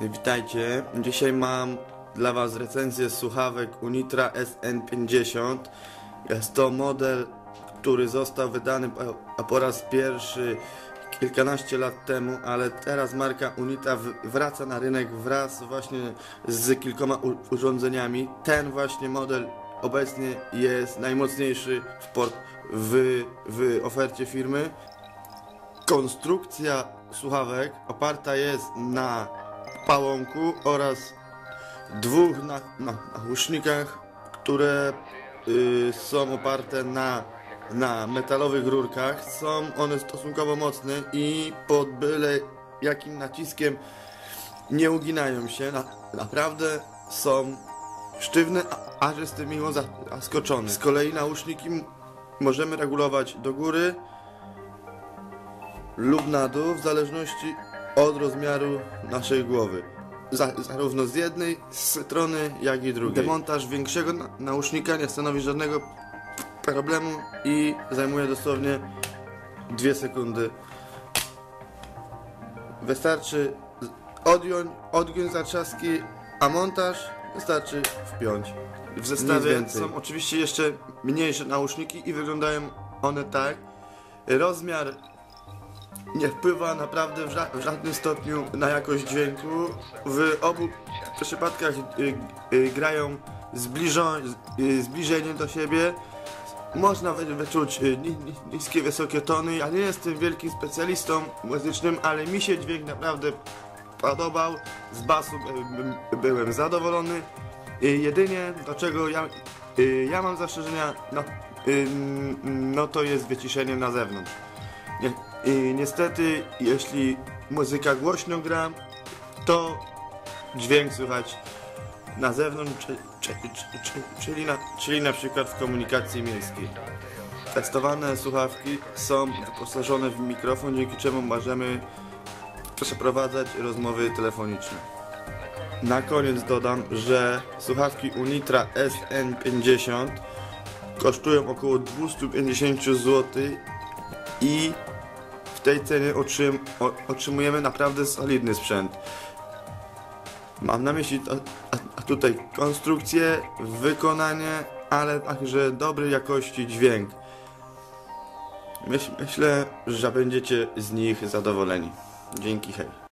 Witajcie. Dzisiaj mam dla Was recenzję słuchawek Unitra SN50. Jest to model, który został wydany po, raz pierwszy kilkanaście lat temu, ale teraz marka Unita wraca na rynek wraz właśnie z kilkoma urządzeniami. Ten właśnie model obecnie jest najmocniejszy w, port, w, w ofercie firmy. Konstrukcja słuchawek oparta jest na pałąku oraz dwóch na, na, które y, są oparte na, na metalowych rurkach. Są one stosunkowo mocne i pod byle jakim naciskiem nie uginają się. Na, naprawdę są sztywne, aż jestem miło zaskoczony. Z kolei nauszniki możemy regulować do góry lub na dół w zależności od rozmiaru naszej głowy. Za, zarówno z jednej strony, jak i drugiej. Demontaż większego na, nausznika nie stanowi żadnego problemu i zajmuje dosłownie 2 sekundy. Wystarczy odjąć, odgiąć zatrzaski, a montaż wystarczy wpiąć. W zestawie są oczywiście jeszcze mniejsze nauszniki i wyglądają one tak. Rozmiar nie wpływa naprawdę w, ża- w żadnym stopniu na jakość dźwięku. W obu przypadkach y, y, grają y, zbliżenie do siebie. Można wy- wyczuć y, ni, ni, niskie, wysokie tony. Ja nie jestem wielkim specjalistą muzycznym, ale mi się dźwięk naprawdę podobał. Z basu y, byłem zadowolony. Y, Jedynie do czego ja, ja mam zastrzeżenia, no, y, no to jest wyciszenie na zewnątrz. Nie, i niestety, jeśli muzyka głośno gra, to dźwięk słychać na zewnątrz, czy, czy, czy, czy, czyli, na, czyli na przykład w komunikacji miejskiej. Testowane słuchawki są wyposażone w mikrofon, dzięki czemu możemy przeprowadzać rozmowy telefoniczne. Na koniec dodam, że słuchawki Unitra SN50 kosztują około 250 zł i tej cenie otrzym, otrzymujemy naprawdę solidny sprzęt. Mam na myśli tutaj konstrukcję, wykonanie, ale także dobrej jakości dźwięk. Myśl, myślę, że będziecie z nich zadowoleni. Dzięki, hej.